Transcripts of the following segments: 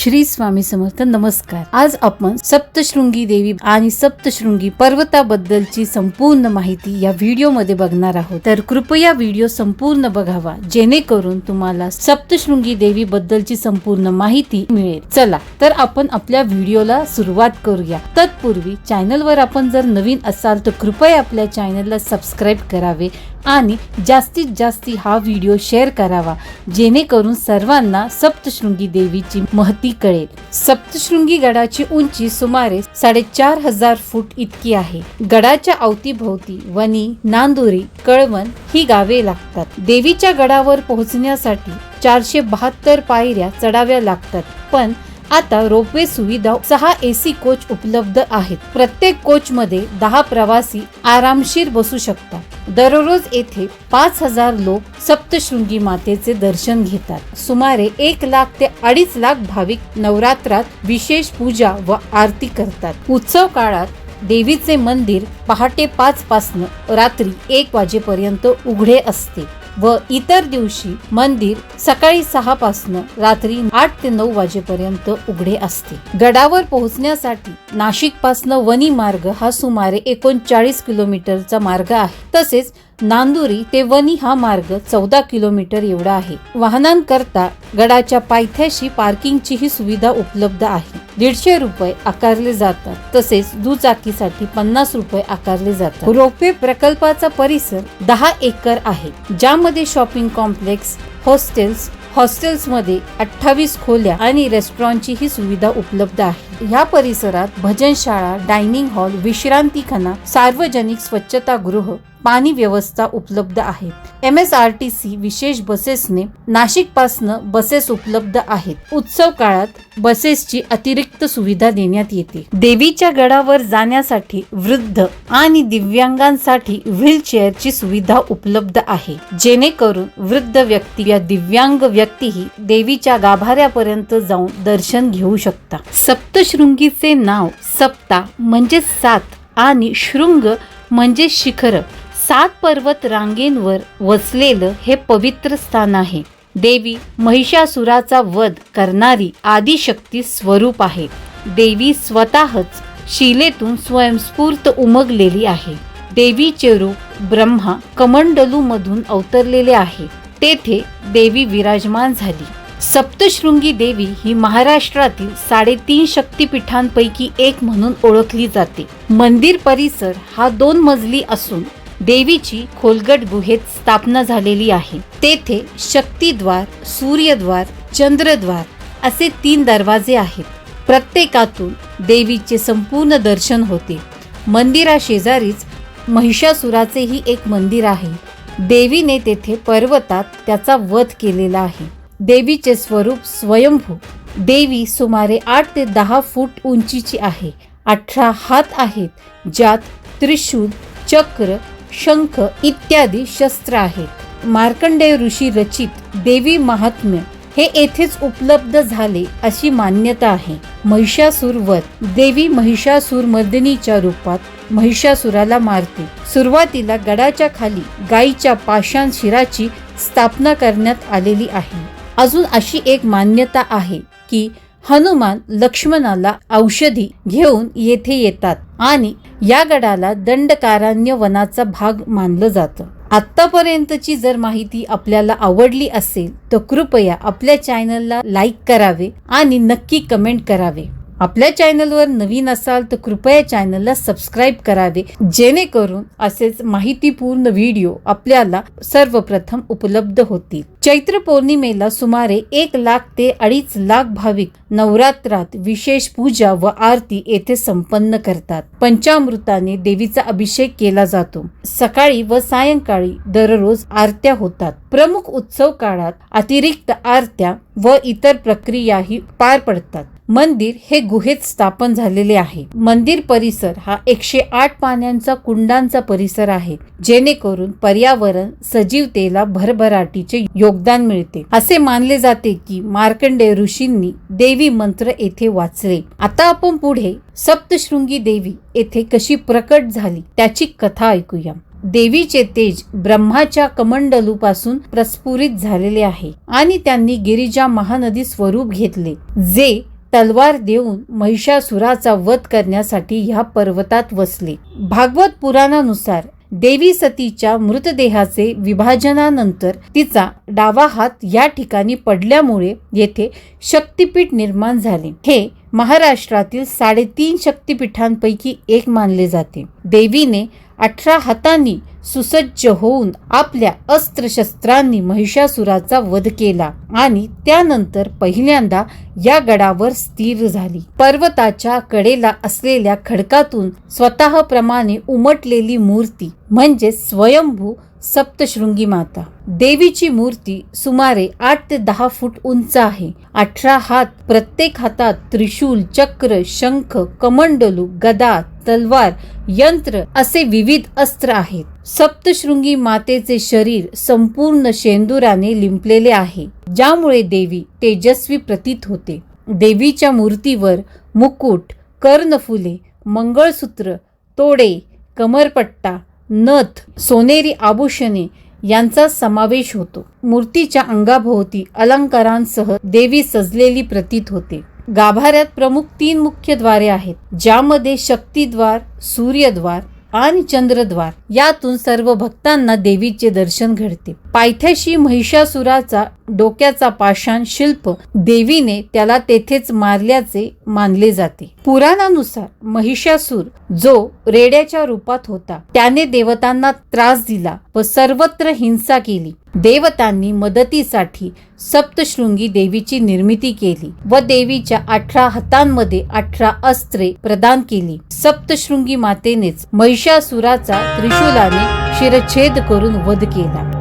श्री स्वामी समर्थ नमस्कार. आज आपण सप्तशृंगी देवी आणि सप्तशृंगी पर्वताबद्दलची संपूर्ण माहिती या व्हिडिओमध्ये बघणार आहोत. तर कृपया व्हिडिओ संपूर्ण बघावा जेणेकरून तुम्हाला सप्तशृंगी देवी बद्दलची संपूर्ण माहिती मिळेल. चला तर आपण आपल्या व्हिडिओला सुरुवात करूया. तत्पूर्वी चॅनलवर आपण जर नवीन असाल तर कृपया आपल्या चॅनलला सबस्क्राईब करावे आणि जास्तीत जास्ती हा व्हिडिओ शेअर करावा जेणेकरून सर्वांना सप्तशृंगी देवीची महती कळेल. सप्तशृंगी गडाची उंची सुमारे साडेचार हजार फूट इतकी आहे. गडाच्या अवतीभोवती वनी नांदुरी कळवण ही गावे लागतात. देवीच्या गडावर पोहोचण्यासाठी चारशे बहात्तर पायऱ्या चढाव्या लागतात. पण आता रोपवे सुविधा सहा एसी कोच उपलब्ध आहेत. प्रत्येक कोच मध्ये दहा प्रवासी आरामशीर बसू शकतात. दररोज येथे पाच हजार लोक सप्तशृंगी मातेचे दर्शन घेतात. सुमारे एक लाख ते अडीच लाख भाविक नवरात्रात विशेष पूजा व आरती करतात. उत्सव काळात देवीचे मंदिर पहाटे पाच पासन रात्री एक वाजेपर्यंत उघडे असते. व इतर दिवशी मंदिर सकाळी सहा पासून रात्री आठ ते नऊ वाजेपर्यंत उघडे असते. गडावर पोहोचण्यासाठी नाशिक पासन वनी मार्ग हा सुमारे एकोणचाळीस किलोमीटरचा मार्ग आहे. तसेच नांदुरी ते वनी हा मार्ग चौदा किलोमीटर एवढा आहे. वाहनांकरता गडाच्या पायथ्याशी पार्किंगची ही सुविधा उपलब्ध आहे. दीडशे रुपये आकारले जातात तसेच दुचाकीसाठी पन्नास रुपये आकारले जातात. रोपवे प्रकल्पाचा परिसर दहा एकर आहे ज्यामध्ये शॉपिंग कॉम्प्लेक्स हॉस्टेल्स हॉस्टेल्समध्ये अठ्ठावीस खोल्या आणि रेस्टॉरंटची ही सुविधा उपलब्ध आहे. ह्या परिसरात भजनशाळा डायनिंग हॉल विश्रांतीखाना सार्वजनिक स्वच्छतागृह पाणी व्यवस्था उपलब्ध आहेत M S R T C विशेष बसेसने नाशिक पासनं बसेस उपलब्ध आहेत. उत्सव काळात बसेसची अतिरिक्त सुविधा देण्यात येते. देवीच्या गडावर जाण्यासाठी वृद्ध आणि दिव्यांगांसाठी व्हीलचेअरची सुविधा उपलब्ध आहे. जेणेकरून वृद्ध व्यक्ती या दिव्यांग व्यक्तीही देवीच्या गाभाऱ्यापर्यंत जाऊन दर्शन घेऊ शकता. सप्तशृंगीचे नाव सप्ता म्हणजे सात आणि शृंग म्हणजे शिखर सात पर्वत रांगेंवर वसलेलं हे पवित्र स्थान आहे. देवी महिषासुराचा वध करणारी आदिशक्ती स्वरूप आहे. देवी स्वतःच शिलेतून स्वयंस्फूर्त उमगलेली आहे. देवीचे रूप ब्रह्मा कमंडलू मधून अवतरलेले आहे. तेथे देवी विराजमान झाली. सप्तशृंगी देवी ही महाराष्ट्रातील साडेतीन शक्तिपीठांपैकी एक म्हणून ओळखली जाते. मंदिर परिसर हा दोन मजली असून देवीची खोलगट गुहेत स्थापना झालेली आहे. तेथे शक्तिद्वार सूर्यद्वार चंद्रद्वार असे तीन दरवाजे आहेत. प्रत्येकातून देवीचे संपूर्ण दर्शन होते. मंदिरा शेजारीच महिषासुराचेही एक मंदिर आहे. देवीने तेथे पर्वतात त्याचा वध केलेला आहे. देवीचे स्वरूप स्वयंभू. देवी सुमारे आठ ते दहा फूट उंचीची आहे. अठरा हात आहेत ज्यात त्रिशूल चक्र शंख इत्यादी शस्त्र आहेत. मार्कंडेय ऋषी रचित देवी महात्म्य हे येथेच उपलब्ध झाले अशी मान्यता आहे. महिषासूर वध. देवी महिषासूर मर्दिनीच्या रूपात महिषासुराला मारते. सुरुवातीला गडाच्या खाली गायीच्या पाषाण शिराची स्थापना करण्यात आलेली आहे. अजून अशी एक मान्यता आहे की हनुमान लक्ष्मणाला औषधी घेऊन येथे येतात आणि या गडाला दंडकारण्य वनाचा भाग मानलं जातं. आत्तापर्यंतची जर माहिती आपल्याला आवडली असेल तर कृपया आपल्या चॅनलला लाईक करावे आणि नक्की कमेंट करावे. आपल्या चॅनलवर नवीन असाल तर कृपया चॅनलला सबस्क्राईब करावे जेणेकरून असेच माहितीपूर्ण व्हिडिओ आपल्याला सर्वप्रथम उपलब्ध होतील. चैत्र पौर्णिमेला सुमारे एक लाख ते अडीच लाख भाविक नवरात्रात विशेष पूजा व आरती येथे संपन्न करतात. पंचामृताने देवीचा अभिषेक केला जातो. सकाळी व सायंकाळी दररोज आरत्या होतात. प्रमुख उत्सव काळात अतिरिक्त आरत्या व इतर प्रक्रियाही पार पडतात. मंदिर हे गुहेत स्थापन झालेले आहे. मंदिर परिसर हा एकशे आठ पाण्याचा कुंडांचा परिसर आहे. जेणेकरून पर्यावरण सजीवतेला भरभराटीचे योगदान मिळते. असे मानले जाते की मार्कंडेय ऋषींनी देवी मंत्र येथे वाचले. आता आपण पुढे सप्तशृंगी देवी येथे कशी प्रकट झाली त्याची कथा ऐकूया. देवीचे तेज ब्रह्माच्या कमंडलूपासून प्रस्फुरित झालेले आहे आणि त्यांनी गिरिजा महानदी स्वरूप घेतले जे तलवार देऊन महिषासुराचा वध करण्यासाठी ह्या पर्वतात वसले. भागवत पुराणानुसार देवी सतीच्या मृतदेहाचे विभाजनानंतर तिचा डावा हात या ठिकाणी पडल्यामुळे येथे शक्तिपीठ निर्माण झाले. हे महाराष्ट्रातील साडेतीन शक्तिपीठांपैकी एक मानले जाते. देवीने अठरा हातांनी सुसज्ज होऊन आपल्या अस्त्रशस्त्रांनी महिषासुराचा वध केला आणि त्यानंतर पहिल्यांदा या गडावर स्थिर झाली. पर्वताच्या कडेला असलेल्या खडकातून स्वतःप्रमाणे उमटलेली मूर्ती म्हणजे स्वयंभू सप्तशृंगी माता. देवीची मूर्ती सुमारे आठ ते दहा फूट उंच आहे. अठरा हात प्रत्येक हातात त्रिशूल चक्र शंख कमंडलू गदा तलवार यंत्र असे विविध अस्त्र आहेत. सप्तशृंगी मातेचे शरीर संपूर्ण शेंदुराने लिंपलेले आहे ज्यामुळे देवी तेजस्वी प्रतीत होते. देवीच्या मूर्तीवर मुकुट कर्णफुले मंगळसूत्र तोडे कमरपट्टा नथ सोनेरी आभूषणे यांचा समावेश होतो. मूर्तीच्या अंगाभोवती अलंकारांसह देवी सजलेली प्रतीत होते. गाभाऱ्यात प्रमुख तीन मुख्यद्वारे आहेत ज्यामध्ये शक्तिद्वार सूर्यद्वार आणि चंद्रद्वार. यातून सर्व भक्तांना देवीचे दर्शन घडते. पायथ्याशी महिषासुराचा डोक्याचा पाषाण शिल्प देवीने त्याला तेथेच मारल्याचे मानले जाते. पुराणानुसार महिषासूर जो रेड्याच्या रूपात होता त्याने देवतांना त्रास दिला व सर्वत्र हिंसा केली. देवतांनी मदतीसाठी सप्तशृंगी देवीची निर्मिती केली व देवीच्या अठरा हातांमध्ये अठरा अस्त्रे प्रदान केली. सप्तशृंगी मातेनेच महिषासुराचा त्रिशूलाने शिरच्छेद करून वध केला.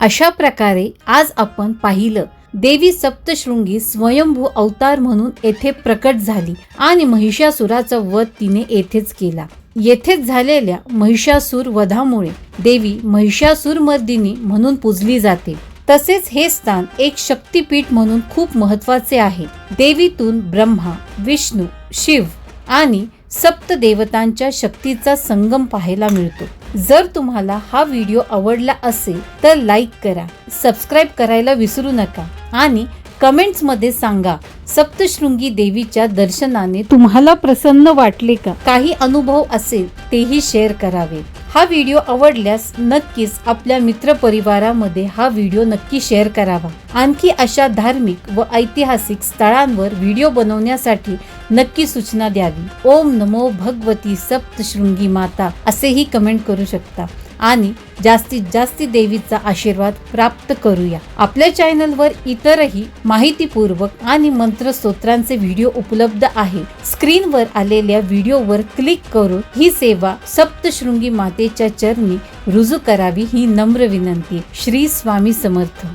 अशा प्रकारे आज आपण पाहिलं देवी सप्तशृंगी स्वयंभू अवतार म्हणून येथे प्रकट झाली आणि महिषासुराचा वध तिने येथेच केला. येथेच झालेल्या महिषासूर वधामुळे देवी महिषासूर मर्दिनी म्हणून पूजली जाते. तसेच हे स्थान एक शक्तिपीठ म्हणून खूप महत्त्वाचे आहे. देवीतून ब्रह्मा विष्णू शिव आणि सप्त देवतांच्या शक्तीचा संगम पाहायला मिळतो. जर तुम्हाला हा व्हिडिओ आवडला असेल तर लाईक करा सबस्क्राईब करायला विसरू नका आणि कमेंट्समध्ये सांगा सप्तशृंगी देवीच्या दर्शनाने तुम्हाला प्रसन्न वाटले का? काही अनुभव असेल तेही शेअर करावे. हा व्हिडिओ आवडल्यास नक्कीच आपल्या मित्रपरिवारामध्ये हा व्हिडिओ नक्की शेअर करावा. आणखी अशा धार्मिक व ऐतिहासिक स्थळांवर व्हिडिओ बनवण्यासाठी नक्की सूचना द्यावी. ओम नमो भगवती सप्तशृंगी माता असेही कमेंट करू शकता. आणि जास्तीत जास्त देवीचा आशीर्वाद प्राप्त करूया. आपल्या चॅनलवर इतरही माहितीपूर्वक आणि मंत्रस्तोत्रांचे व्हिडिओ उपलब्ध आहे. स्क्रीनवर आलेल्या व्हिडिओवर क्लिक करून ही सेवा सप्तशृंगी मातेच्या चरणी रुजू करावी ही नम्र विनंती. श्री स्वामी समर्थ.